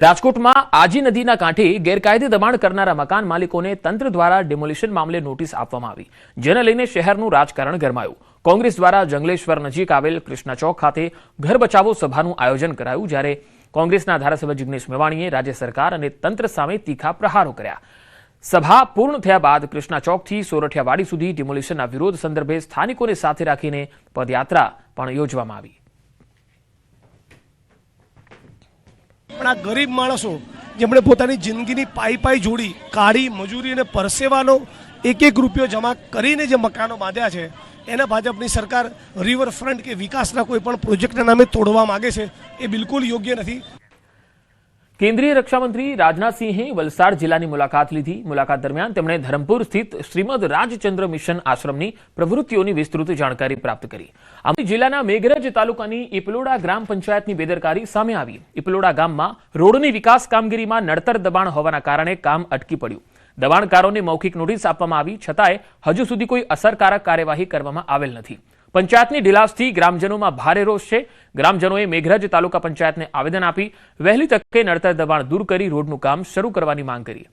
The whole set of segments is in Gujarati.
રાજકોટમાં આજી નદીના કાંઠે ગેરકાયદે દબાણ કરનારા મકાન માલિકોને તંત્ર દ્વારા ડિમોલિશન મામલે નોટિસ આપવામાં આવી, જેને લઈને શહેરનું રાજકારણ ગરમાયું. કોંગ્રેસ દ્વારા જંગલેશ્વર નજીક આવેલ કૃષ્ણ ચોક ખાતે ઘર બચાવો સભાનું આયોજન કરાયું, જ્યારે કોંગ્રેસના ધારાસભ્ય જિગ્નેશ મેવાણીએ રાજ્ય સરકાર અને તંત્ર સામે તીખા પ્રહારો કર્યા. સભા પૂર્ણ થયા બાદ કૃષ્ણા ચોકથી સોરઠિયાવાડી સુધી ડિમોલિશનના વિરોધ સંદર્ભે સ્થાનિકોને સાથે રાખીને પદયાત્રા પણ યોજવામાં આવી. આપણા ગરીબ માણસો જેમણે પોતાની જિંદગીની પાઈ પાઈ જોડી કાળી મજૂરી અને પરસેવાનો એક એક રૂપિયો જમા કરીને જે મકાનો બાંધ્યા છે, એના ભાજપની સરકાર રિવરફ્રન્ટ કે વિકાસના કોઈ પણ પ્રોજેક્ટના નામે તોડવા માગે છે, એ બિલકુલ યોગ્ય નથી. કેન્દ્રીય રક્ષામંત્રી રાજનાથસિંહે વલસાડ જિલ્લાની મુલાકાત લીધી. મુલાકાત દરમિયાન તેમણે ધરમપુર સ્થિત શ્રીમદ રાજચંદ્ર મિશન આશ્રમની પ્રવૃત્તિઓની વિસ્તૃત જાણકારી પ્રાપ્ત કરી. અમરેલી જિલ્લાના મેઘરજ તાલુકાની ઇપલોડા ગ્રામ પંચાયતની બેદરકારી સામે આવી. ઇપલોડા ગામમાં રોડની વિકાસ કામગીરીમાં નડતર દબાણ હોવાના કારણે કામ અટકી પડ્યું. દબાણકારોને મૌખિક નોટિસ આપવામાં આવી, છતાંય હજુ સુધી કોઈ અસરકારક કાર્યવાહી કરવામાં આવેલ નથી. પંચાયતની ઢીલાસથી ગ્રામજનોમાં ભારે રોષ છે. ગ્રામજનોએ મેઘરજ તાલુકા પંચાયતને આવેદન આપી વહેલી તકે નડતર દબાણ દૂર કરી રોડનું કામ શરૂ કરવાની માંગ કરી.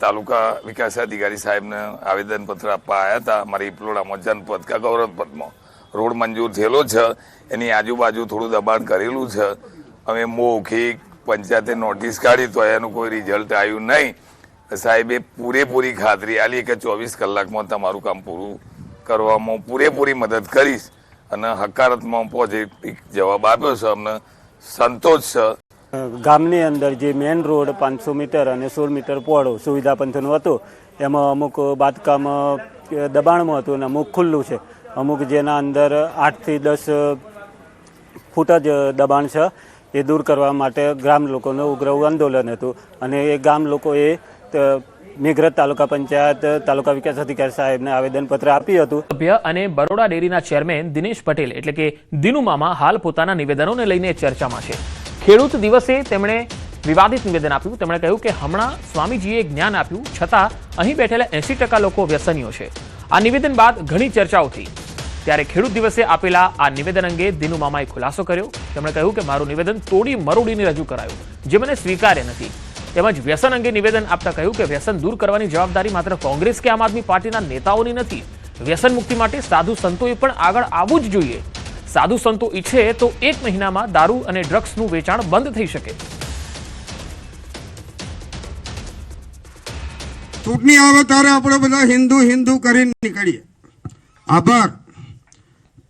તાલુકા વિકાસ અધિકારી સાહેબને આવેદનપત્ર આપવા આવ્યા હતા. અમારી ઇપલોડામાં જનપદ કે ગૌરવપદમાં રોડ મંજૂર થયેલો છે. એની આજુબાજુ થોડું દબાણ કરેલું છે. અમે મૌખિક પંચાયતે નોટિસ કાઢી તો એનું કોઈ રિઝલ્ટ આવ્યું નહીં. સાહેબે પૂરેપૂરી ખાતરી આલી કે ચોવીસ કલાકમાં તમારું કામ પૂરું કરવામાં પૂરેપૂરી મદદ કરીશ અને હકારાત્મક પોઝિટિવ જવાબ આપ્યો છે. અમને સંતોષ છે. ગામની અંદર જે મેઇન રોડ પાંચસો મીટર અને સોળ મીટર પહોળો સુવિધા પંથનો હતો, એમાં અમુક બાંધકામ દબાણમાં હતું અને અમુક ખુલ્લું છે. અમુક જેના અંદર આઠથી દસ ફૂટ જ દબાણ છે. એ દૂર કરવા માટે ગ્રામ લોકોનું ઉગ્ર આંદોલન હતું અને એ ગામ લોકોએ મેઘરજ તાલુકા પંચાયત, તાલુકા વિકાસ અધિકારી સાહેબને આવેદનપત્ર આપ્યું હતું. સભ્ય અને બરોડા ડેરીના ચેરમેન દિનેશ પટેલ, એટલે કે દિનુ મામા, હાલ પોતાના નિવેદનોને લઈને ચર્ચામાં છે. ખેડૂત દિવસે તેમણે વિવાદિત નિવેદન આપ્યું. તેમણે કહ્યું કે હમણાં સ્વામીજીએ જ્ઞાન આપ્યું, છતાં અહીં બેઠેલા એસી ટકા લોકો વ્યસનીઓ છે. આ નિવેદન બાદ ઘણી ચર્ચાઓ થઈ. ત્યારે ખેડૂત દિવસે આપેલા આ નિવેદન અંગે દિનુ મામાએ ખુલાસો કર્યો. તેમણે કહ્યું કે મારું નિવેદન તોડી મરોડીને રજૂ કરાયું, જે મને સ્વીકાર્ય નથી. તેમજ વ્યસન અંગે નિવેદન આપતા કહ્યું કે વ્યસન દૂર કરવાની જવાબદારી માત્ર કોંગ્રેસ કે આમ આદમી પાર્ટીના નેતાઓની નથી. વ્યસન મુક્તિ માટે સાધુ સંતોએ પણ આગળ આવવું જ જોઈએ. સાધુ સંતો ઈચ્છે તો એક મહિનામાં દારૂ અને ડ્રગ્સનું વેચાણ બંધ થઈ શકે. ચૂંટણી આવે ત્યારે આપણે બધા હિન્દુ હિન્દુ કરીને નીકળીએ. આભાર.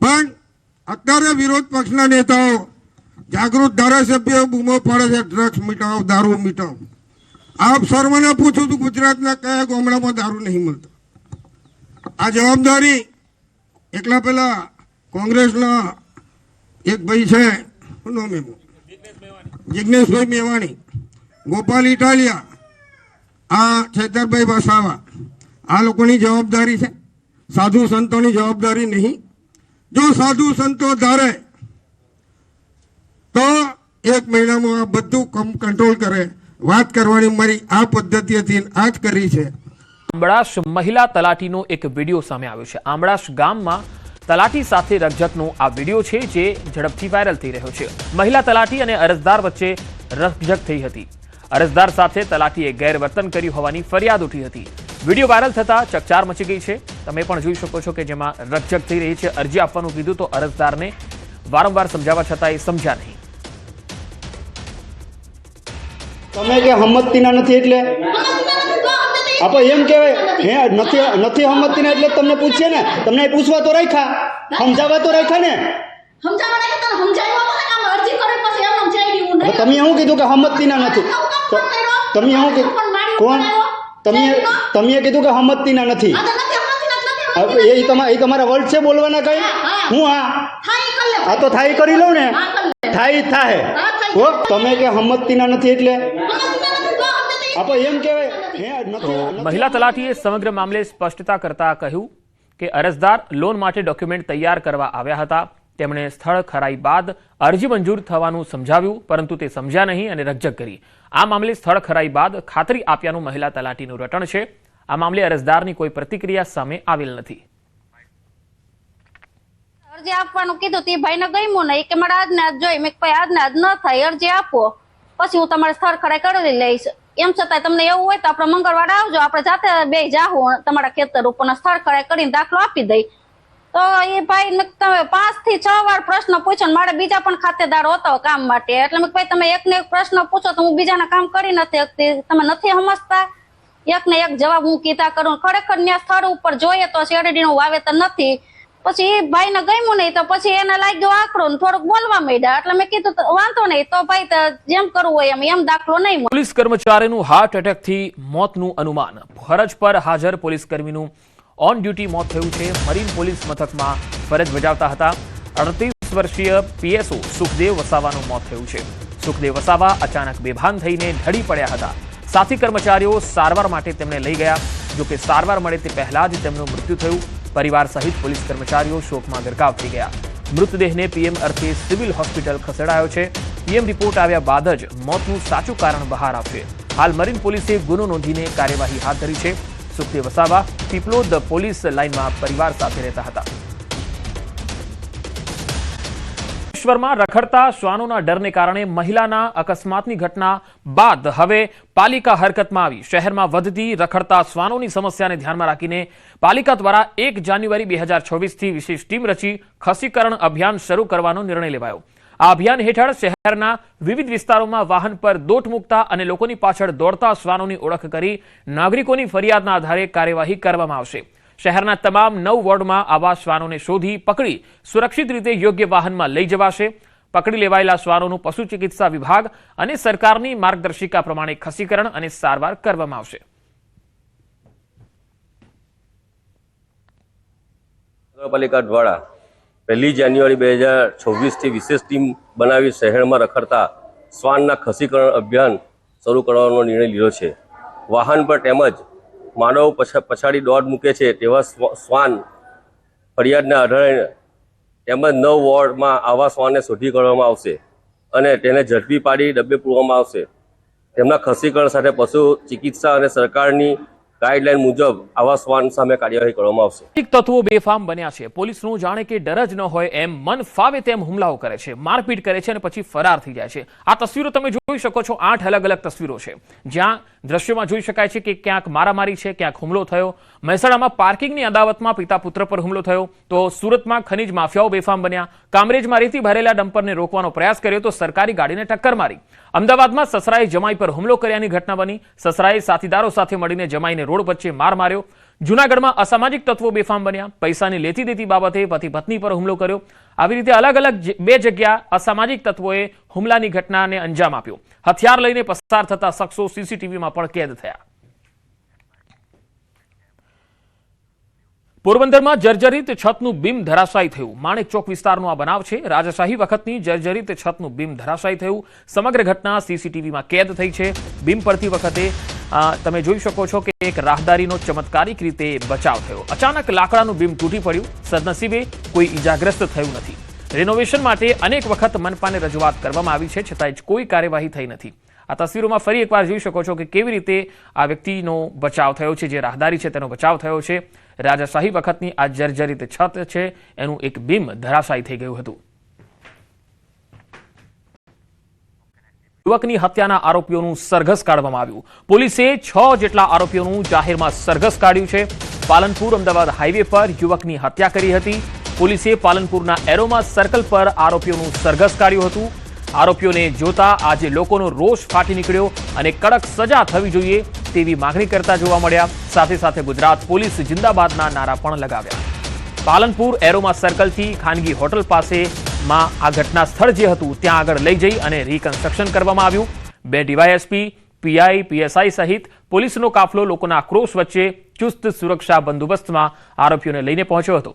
પણ અત્યારે વિરોધ પક્ષના નેતાઓ જાગૃત ધારાસભ્યો બૂમો પાડે છે, ડ્રગ્સ મીટાવ, દારૂ મિટાવો. આપ સર્વને પૂછું છું ગુજરાતના કયા ગામડામાં દારૂ નહીં મળતો? આ જવાબદારી એકલા પેલા કોંગ્રેસના એક ભાઈ છે જિજ્ઞેશભાઈ મેવાણી. ગોપાલ ઇટાલિયા. આ છેતરભાઈ વસાવા. આ લોકોની જવાબદારી છે. સાધુ સંતોની જવાબદારી નહીં. જો સાધુ સંતો ધારે, તો એક મહિનામાં આ બધું કમ કંટ્રોલ કરે. વાત કરવાની મારી આ પદ્ધતિ આ જ કરી છે. આંબળાશ મહિલા તલાટીનો એક વીડિયો સામે આવ્યો છે. આંબળાશ ગામમાં તલાટી સાથે રકઝકનો આ વીડિયો છે જે ઝડપથી વાયરલ થઈ રહ્યો છે. મહિલા તલાટી અને અરજદાર વચ્ચે રકઝક થઈ હતી. અરજદાર સાથે તલાટીએ ગેરવર્તન કર્યું હોવાની ફરિયાદ ઉઠી હતી. વીડિયો વાયરલ થતા ચકચાર મચી ગઈ છે. તમે પણ જોઈ શકો છો કે જેમાં રકઝક થઈ રહી છે. અરજી આપવાનું કીધું તો અરજદારને વારંવાર સમજાવવા છતાં એ સમજ્યા નહીં. તમે કે હમતતીના નથી એટલે? આપો એમ કહેવાય હે નથી. નથી હમતતીના એટલે તમને પૂછીએ ને? તમને પૂછવા તો રાખ્યા. સમજાવવા તો રાખ્યા ને? તમે શું કીધું કે હમતતીના નથી? તમે એવું કીધું? કોણ? તમે તમે કીધું કે હમતતીના નથી. એ તમારા એ તમારા વર્ડ છે બોલવાના કઈ? હું હા. આ? તો થાય કરી લઉં ને. થાય થાય હા, તમે કે હમતતીના નથી એટલે? એમ કહેવાય. હે નથી મહિલા તલાટીએ સમગ્ર મામલે સ્પષ્ટતા કરતા કહ્યું કે અરજદાર લોન માટે ડોક્યુમેન્ટ તૈયાર કરવા આવ્યા હતા. તેમણે સ્થળ ખરાઈ બાદ અરજી મંજૂર થવાનું સમજાવ્યું પરંતુ તે સમજ્યા નહીં અને રજક કરી. આ મામલે સ્થળ ખરાઈ બાદ ખાતરી આપ્યાનું મહિલા તલાટીનું રટણ છે. આ મામલે અરજદારની કોઈ પ્રતિક્રિયા સામે આવેલ નથી. અરજી આપવાનું કીધું તે ભાઈને ગમ્યું નહીં કે મારે આજને આજ જોઈ મેં ભાઈ, આજને આજ ન થાય, અરજી આપો. પછી હું તમારે સ્થળ ખરાઈ કરી લઈશ. એમ છતાં તમને એવું હોય તો આપણે મંગળવારે આવજો. આપણે જાતે બે જાહું, તમારા ખેતર ઉપર સ્થળ ખરાઈ કરીને દાખલો આપી દઈ. તો એ ભાઈ તમે પાંચથી છ વાર પ્રશ્ન પૂછો ને મારે બીજા પણ ખાતેદારો હતા કામ માટે. એટલે મેં ભાઈ, તમે એક ને એક પ્રશ્ન પૂછો તો હું બીજાના કામ કરી નથી શકતી. તમે નથી સમજતા. એક ને એક જવાબ હું કીધા કરું. ખરેખર ત્યાં સ્થળ ઉપર જોઈએ તો શેરડીનું વાવેતર નથી. પછી એ ભાઈને ગમ્યું નહીં, તો પછી એને લાગ્યો આકડો ને થોડુંક બોલવા માંડ્યા. એટલે મેં કીધું વાંધો નહીં, તો ભાઈ જેમ કરવું હોય એમ એમ દાખલો નહીં પોલીસ કર્મચારીનું હાર્ટ એટેકથી મોતનું અનુમાન. ફરજ પર હાજર પોલીસ કર્મીનું ઓન ડ્યુટી મોત થયું છે. મરીન પોલીસ મથકમાં ફરજ બજાવતા હતા. અડતીસ વર્ષીય પીએસઓ સુખદેવ વસાવાનું મોત થયું છે. સુખદેવ વસાવા અચાનક બેભાન થઈને ઢળી પડ્યા હતા. સાથી કર્મચારીઓ સારવાર માટે તેમને લઈ ગયા. જોકે સારવાર મળે તે પહેલા જ તેમનું મૃત્યુ થયું. પરિવાર સહિત પોલીસ કર્મચારીઓ શોકમાં ગરકાવ થઈ ગયા. મૃતદેહને પીએમ અર્થે સિવિલ હોસ્પિટલ ખસેડાયો છે. પીએમ રિપોર્ટ આવ્યા બાદ જ મોતનું સાચું કારણ બહાર આવશે હાલ મરીન પોલીસે ગુનો નોંધીને કાર્યવાહી હાથ ધરી છે. સુખદેવ વસાવા પીપલોદ પોલીસ લાઇનમાં પરિવાર સાથે રહેતા હતા. ભુવનેશ્વરમાં રખડતા શ્વાનોના ડરને કારણે મહિલાના અકસ્માતની ઘટના બાદ હવે પાલિકા હરકતમાં આવી. શહેરમાં વધતી રખડતા શ્વાનોની સમસ્યાને ધ્યાનમાં રાખીને પાલિકા દ્વારા એક જાન્યુઆરી બે હજાર છવ્વીસથી વિશેષ ટીમ રચી ખસીકરણ અભિયાન શરૂ કરવાનો નિર્ણય લેવાયો. આ અભિયાન હેઠળ શહેરના વિવિધ વિસ્તારોમાં વાહન પર દોટ મૂકતા અને લોકોની પાછળ દોડતા શ્વાનોની ઓળખ કરી નાગરિકોની ફરિયાદના આધારે કાર્યવાહી કરવામાં આવશે. શહેરના તમામ નવ વોર્ડમાં આવા શ્વાનોને શોધી પકડી સુરક્ષિત રીતે યોગ્ય વાહનમાં લઈ જવાશે. પકડી લેવાયેલા શ્વાનોનું પશુ ચિકિત્સા વિભાગ અને સરકારની માર્ગદર્શિકા પ્રમાણે ખસીકરણ અને સારવાર કરવામાં આવશે. નગરપાલિકા દ્વારા પહેલી જાન્યુઆરી બે હજાર છવ્વીસથી વિશેષ ટીમ બનાવી શહેરમાં રખડતા શ્વાનના ખસીકરણ અભિયાન શરૂ કરવાનો નિર્ણય લીધો છે. વાહન પર તેમજ માનવ પછ- પછાડી દોડ મૂકે છે તેવા શ્વાન ફરિયાદના આધારે તેમજ નવ વોર્ડમાં આવા શ્વાનને શોધી કાઢવામાં આવશે અને તેને ઝડપી પાડી ડબ્બે પૂરવામાં આવશે. તેમના ખસીકરણ સાથે પશુ ચિકિત્સા અને સરકારની ગાઈડલાઈન મુજબ આવા શ્વાન સામે કાર્યવાહી કરવામાં આવશે. તત્વો બેફામ બન્યા છે. પોલીસનું જાણે કે ડર જ ન હોય એમ મન ફાવે તેમ હુમલાઓ કરે છે. મારપીટ કરે છે અને પછી ફરાર થઈ જાય છે. આ તસવીરો તમે જોઈ શકો છો. આઠ અલગ અલગ તસવીરો છે. જ્યાં દ્રશ્યમાં જોઈ શકાય છે કે ક્યાંક મારામારી છે, ક્યાંક હુમલો થયો. મહેસાણામાં પાર્કિંગની અદાવતમાં પિતા પુત્ર પર હુમલો થયો. તો સુરતમાં ખનીજ માફિયાઓ બેફામ બન્યા. કામરેજમાં રેતી ભરેલા ડમ્પરને રોકવાનો પ્રયાસ કર્યો તો સરકારી ગાડીને ટક્કર મારી. અમદાવાદમાં સસરાએ જમાઈ પર હુમલો કર્યાની ઘટના બની. સસરાએ સાથીદારો સાથે મળીને જમાઈને રોડ વચ્ચે માર માર્યો. જૂનાગઢમાં અસામાજિક તત્વો બેફામ બન્યા. પૈસાની લેતી દેતી બાબતે પતિ પત્ની પર હુમલો કર્યો. આવી રીતે અલગ અલગ બે જગ્યા અસામાજિક તત્વોએ હુમલાની ઘટનાને અંજામ આપ્યો. હથિયાર લઈને પસાર થતા શખ્સો સીસીટીવીમાં પણ કેદ થયા. પોરબંદરમાં જર્જરિત છતનું બીમ ધરાશાયી થયું. માણેક ચોક વિસ્તારનો આ બનાવ છે. રાજાશાહી વખતની જર્જરિત છતનું બીમ ધરાશાયી થયું. સમગ્ર ઘટના સીસીટીવીમાં કેદ થઈ છે. બીમ પડતી વખતે તમે જોઈ શકો છો કે એક રાહદારીનો ચમત્કારિક રીતે બચાવ થયો. અચાનક લાકડાનું બીમ તૂટી પડ્યું. સદનસીબે કોઈ ઈજાગ્રસ્ત થયું નથી. રેનોવેશન માટે અનેક વખત મનપાને રજૂઆત કરવામાં આવી છે. છતાંય કોઈ કાર્યવાહી થઈ નથી. આ તસવીરોમાં ફરી એકવાર જોઈ શકો છો કે કેવી રીતે આ વ્યક્તિનો બચાવ થયો છે, જે રાહદારી છે, તેનો બચાવ થયો છે. રાજાશાહી વખતની આ જર્જરિત છત છે, એનું એક બીમ ધરાશાયી થઈ ગયું હતું. યુવકની હત્યાના આરોપીઓનું સરઘસ કાઢવામાં આવ્યું. પોલીસે છ જેટલા આરોપીઓનું જાહેરમાં સરઘસ કાઢ્યું છે. પાલનપુર અમદાવાદ હાઈવે પર યુવકની હત્યા કરી હતી. પોલીસે પાલનપુરના એરોમા સર્કલ પર આરોપીઓનું સરઘસ કાઢ્યું હતું. આરોપીઓને જોતા આજે લોકોનો રોષ ફાટી નીકળ્યો અને કડક સજા થવી જોઈએ તેવી માંગણી કરતા જોવા મળ્યા. સાથે સાથે ગુજરાત પોલીસ જિંદાબાદના નારા પણ લગાવ્યા. પાલનપુર એરોમા સર્કલથી ખાનગી હોટલ પાસે માં આ ઘટના સ્થળ જે હતું ત્યાં આગળ લઈ જઈ અને રિકન્સ્ટ્રક્શન કરવામાં આવ્યું. બે ડીવાયએસપી, પીઆઈ, પીએસઆઈ સહિત પોલીસનો કાફલો લોકોના આક્રોશ વચ્ચે ચુસ્ત સુરક્ષા બંદોબસ્તમાં આરોપીઓને લઈને પહોંચ્યો હતો.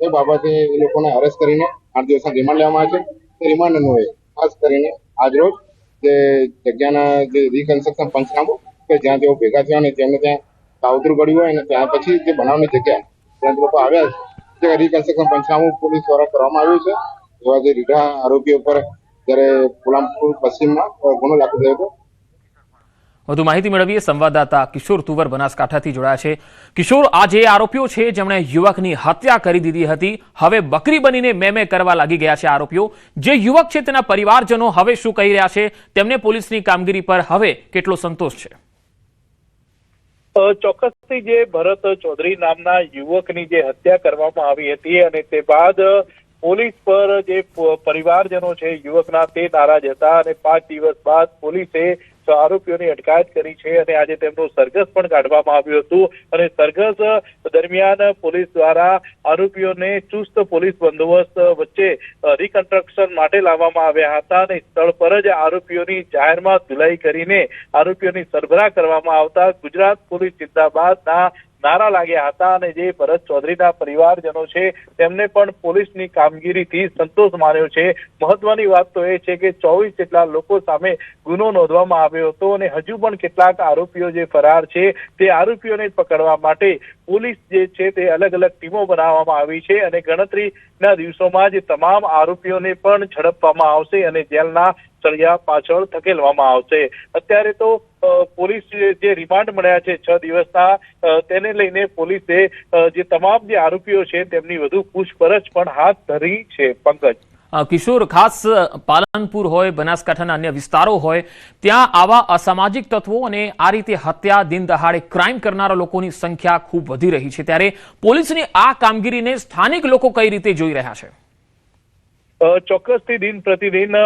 એ બાબતે એ લોકોને અરેસ્ટ કરીને આઠ દિવસના રિમાન્ડ લેવામાં આવે છે. રિમાન્ડ અન્વયે ખાસ કરીને આજરોજ જે જગ્યાના જે રિકન્સ્ટ્રક્શન પંચનામું કે જ્યાં તેઓ ભેગા થયા અને જેમને ત્યાં કાવતરું ગળ્યું હોય અને ત્યાં પછી જે બનાવની જગ્યા, ત્યાં લોકો આવ્યા છે તે રિકન્સ્ટ્રક્શન પંચનામું પોલીસ દ્વારા કરવામાં આવ્યું છે, એવા જે રીઢા આરોપીઓ પર જ્યારે પોલામપુર પશ્ચિમમાં ગુનો લાગુ થયો હતો. વધુ માહિતી મેળવીએ સંવાદદાતા કિશોર તુવર બનાસકાંઠાથી જોડાયા છે. કિશોર, આ જે આરોપીઓ છે, જેમણે યુવકની હત્યા કરી દીધી હતી, હવે બકરી બનીને મેમે કરવા લાગી ગયા છે આરોપીઓ. જે યુવક છે, તેના પરિવારજનો હવે શું કહી રહ્યા છે? તેમને પોલીસની કામગીરી પર હવે કેટલો સંતોષ છે? ચોક્કસથી જે ભરત ચૌધરી નામના યુવકની જે હત્યા કરવામાં આવી હતી અને તે બાદ પોલીસ પર જે પરિવારજનો છે, યુવકના તે નારાજ હતા અને પાંચ દિવસ બાદ પોલીસે આરોપીઓની અટકાયત કરી છે અને આજે તેમનું સરઘસ પણ કાઢવામાં આવ્યું હતું. અને સરઘસ દરમિયાન પોલીસ દ્વારા આરોપીઓને ચુસ્ત પોલીસ બંદોબસ્ત વચ્ચે રિકન્સ્ટ્રક્શન માટે લાવવામાં આવ્યા હતા અને સ્થળ પર જ આરોપીઓની જાહેરમાં ધુલાઈ કરીને આરોપીઓની સરભરા કરવામાં આવતા ગુજરાત પોલીસ જિંદાબાદના નારા લાગ્યા હતા અને જે ભરત ચૌધરીના પરિવારજનો છે, તેમને પણ પોલીસની કામગીરીથી સંતોષ માન્યો છે. મહત્વની વાત તો એ છે કે ચોવીસ જેટલા લોકો સામે ગુનો નોંધવામાં આવ્યો હતો અને હજુ પણ કેટલાક આરોપીઓ જે ફરાર છે, તે આરોપીઓને પકડવા માટે પોલીસ જે છે, તે અલગ અલગ ટીમો બનાવવામાં આવી છે અને ગણતરીના દિવસોમાં જે તમામ આરોપીઓને પણ ઝડપવામાં આવશે અને જેલના સળિયા પાછળ ધકેલવામાં આવશે. અત્યારે તો પોલીસ જે- રિમાન્ડ મળ્યા છે છ દિવસના તેને લઈને પોલીસે જે તમામ જે આરોપીઓ છે તેમની વધુ પૂછપરછ પણ હાથ ધરી છે, પંકજ. કિશોર, ખાસ પાલનપુર હોય, બનાસકાંઠાના અન્ય વિસ્તારો હોય, ત્યાં આવા અસામાજિક તત્વો અને આ રીતે હત્યા દિન દહાડે ક્રાઇમ કરનારા લોકોની સંખ્યા ખૂબ વધી રહી છે. ત્યારે પોલીસની આ કામગીરીને સ્થાનિક લોકો કઈ રીતે જોઈ રહ્યા છે? ચોક્કસથી દિન પ્રતિદિન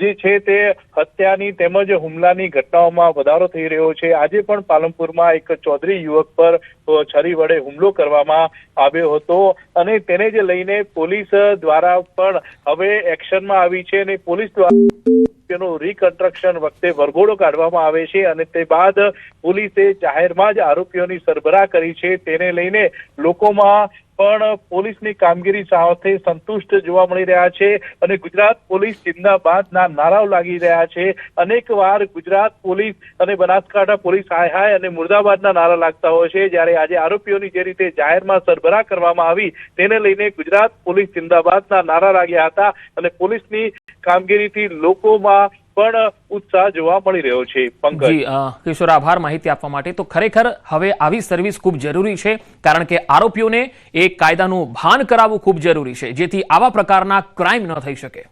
જે છે તે હત્યાની તેમજ હુમલાની ઘટનાઓમાં વધારો થઈ રહ્યો છે. આજે પણ પાલનપુરમાં એક ચૌધરી યુવક પર છરી વડે હુમલો કરવામાં આવ્યો હતો અને તેને જે લઈને પોલીસ દ્વારા પણ હવે એક્શનમાં આવી છે અને પોલીસ દ્વારા તેનું રિકન્સ્ટ્રક્શન વખતે વરઘોડો કાઢવામાં આવે છે અને તે બાદ પોલીસે જાહેરમાં જ આરોપીઓની સરભરા કરી છે. તેને લઈને લોકોમાં પણ પોલીસની કામગીરી સાથે સંતુષ્ટ જોવા મળી રહ્યા છે અને ગુજરાત પોલીસ જિંદાબાદના નારાઓ લાગી રહ્યા છે. અનેક વાર ગુજરાત પોલીસ અને બનાસકાંઠા પોલીસ હાય હાય અને મુર્દાબાદના નારા લાગતા હોય છે. જ્યારે આજે આરોપીઓની જે રીતે જાહેરમાં સરભરા કરવામાં આવી તેને લઈને ગુજરાત પોલીસ જિંદાબાદના નારા લાગ્યા હતા અને પોલીસની કામગીરીથી લોકોમાં પણ ઉત્સાહ જોવા મળી રહ્યો છે, પંકજ. કિશોર, આભાર માહિતી આપવા માટે. તો ખરેખર હવે આવી સર્વિસ ખૂબ જરૂરી છે, કારણ કે આરોપીઓને એ કાયદાનું ભાન કરાવવું ખૂબ જરૂરી છે, જેથી આવા પ્રકારના ક્રાઇમ ન થઈ શકે.